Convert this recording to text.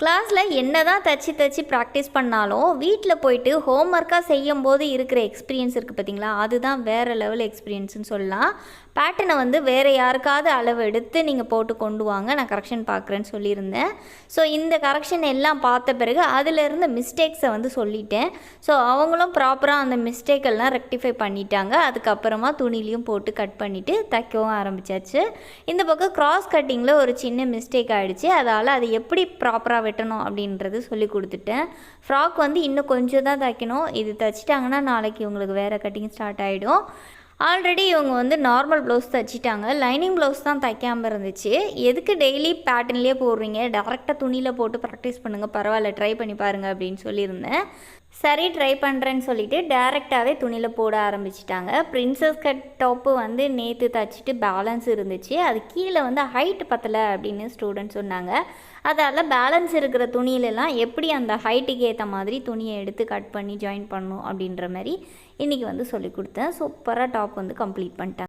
கிளாஸில் என்ன தான் தச்சு தச்சு ப்ராக்டிஸ் பண்ணாலும் வீட்டில் போயிட்டு ஹோம் ஒர்க்காக செய்யும் போது இருக்கிற எக்ஸ்பீரியன்ஸ் இருக்குது பார்த்தீங்களா அதுதான் வேறு லெவல் எக்ஸ்பீரியன்ஸ்னு சொல்லலாம். பேட்டர்னை வந்து வேறு யாருக்காவது அளவு எடுத்து நீங்கள் போட்டு கொண்டு வாங்க. நான் கரெக்ஷன் பார்க்குறேன்னு சொல்லியிருந்தேன். ஸோ இந்த கரெக்ஷன் எல்லாம் பார்த்த பிறகு அதிலிருந்து மிஸ்டேக்ஸை வந்து சொல்லிட்டேன். ஸோ அவங்களும் ப்ராப்பராக அந்த மிஸ்டேக் எல்லாம் ரெக்டிஃபை பண்ணிட்டாங்க. அதுக்கப்புறமா துணிலையும் போட்டு கட் பண்ணிவிட்டு தைக்கவும் ஆரம்பிச்சாச்சு. இந்த பக்கம் க்ராஸ் கட்டிங்கில் ஒரு சின்ன மிஸ்டேக் ஆகிடுச்சு அதால் அதை எப்படி ப்ராப்பராக வெட்டணும் அப்படின்றது சொல்லி கொடுத்துட்டேன். ஃப்ராக் வந்து இன்னும் கொஞ்சம் தான் தைக்கணும். இது தைச்சிட்டாங்கன்னா நாளைக்கு இவங்களுக்கு வேறு கட்டிங் ஸ்டார்ட் ஆகிடும் ஆல்ரெடி இவங்க வந்து நார்மல் ப்ளவுஸ் தைச்சிட்டாங்க. லைனிங் ப்ளவுஸ் தான் தைக்காமல் இருந்துச்சு. எதுக்கு டெய்லி பேட்டர்ன்லேயே போடுறீங்க? டேரெக்டாக துணியில் போட்டு ப்ராக்டிஸ் பண்ணுங்கள் பரவாயில்ல ட்ரை பண்ணி பாருங்கள் அப்படின்னு சொல்லியிருந்தேன். சரி ட்ரை பண்ணுறேன்னு சொல்லிட்டு டேரெக்டாகவே துணியில் போட ஆரம்பிச்சிட்டாங்க. பிரின்சஸ் கட் டாப்பு வந்து நேற்று தைச்சிட்டு பேலன்ஸ் இருந்துச்சு. அது கீழே வந்து ஹைட் பத்தலை அப்படின்னு ஸ்டூடெண்ட் சொன்னாங்க. அதால் பேலன்ஸ் இருக்கிற துணியிலலாம் எப்படி அந்த ஹைட்டுக்கு ஏற்ற மாதிரி துணியை எடுத்து கட் பண்ணி ஜாயின் பண்ணணும் அப்படின்ற மாதிரி இன்றைக்கி வந்து சொல்லி கொடுத்தேன். சூப்பராக டாப் வந்து கம்ப்ளீட் பண்ணிட்டேன்